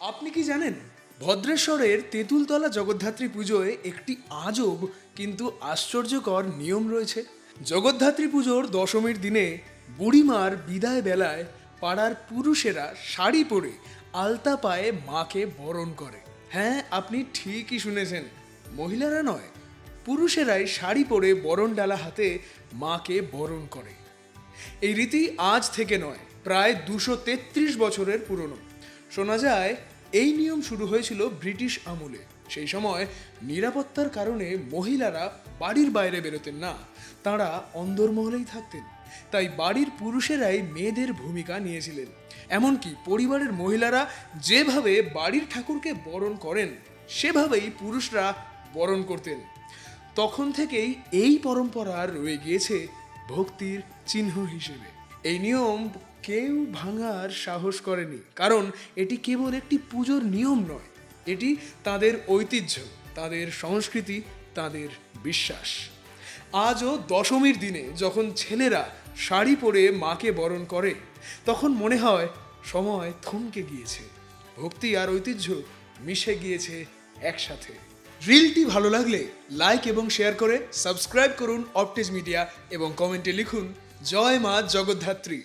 আপনি কি জানেন? ভদ্রেশ্বরের তেঁতুলতলা জগদ্ধাত্রী পুজোয় একটি আজব কিন্তু আশ্চর্যকর নিয়ম রয়েছে। জগদ্ধাত্রী পুজোর দশমীর দিনে বুড়িমার বিদায় বেলায় পাড়ার পুরুষেরা শাড়ি পরে আলতা পায়ে মাকে বরণ করে। হ্যাঁ আপনি ঠিকই শুনেছেন। মহিলারা নয়, পুরুষেরাই শাড়ি পরে বরণ ডালা হাতে মাকে বরণ করে। এই রীতি আজ থেকে নয়, প্রায় দুশো তেত্রিশ বছরের পুরনো। শোনা যায়, এই নিয়ম শুরু হয়েছিল ব্রিটিশ আমলে। সেই সময় নিরাপত্তার কারণে মহিলারা বাড়ির বাইরে বেরোতেন না, তাঁরা অন্দরমহলেই থাকতেন। তাই বাড়ির পুরুষেরাই মেয়েদের ভূমিকা নিয়েছিলেন। এমনকি পরিবারের মহিলারা যেভাবে বাড়ির ঠাকুরকে বরণ করেন, সেভাবেই পুরুষরা বরণ করতেন। তখন থেকেই এই পরম্পরা রয়ে গিয়েছে ভক্তির চিহ্ন হিসেবে। এই নিয়ম কেউ ভাঙার সাহস করেনি। কারণ এটি কেবল একটি পুজোর নিয়ম নয়। এটি তাদের ঐতিহ্য, তাদের সংস্কৃতি, তাদের বিশ্বাস। আজও দশমীর দিনে যখন ছেলেরা শাড়ি পরে মাকে বরণ করে, তখন মনে হয় সময় থমকে গিয়েছে। ভক্তি আর ঐতিহ্য মিশে গিয়েছে একসাথে। রিলটি ভালো লাগলে লাইক এবং শেয়ার করে সাবস্ক্রাইব করুন অপটেজ মিডিয়া এবং কমেন্টে লিখুন, জয় মা জগদ্ধাত্রী।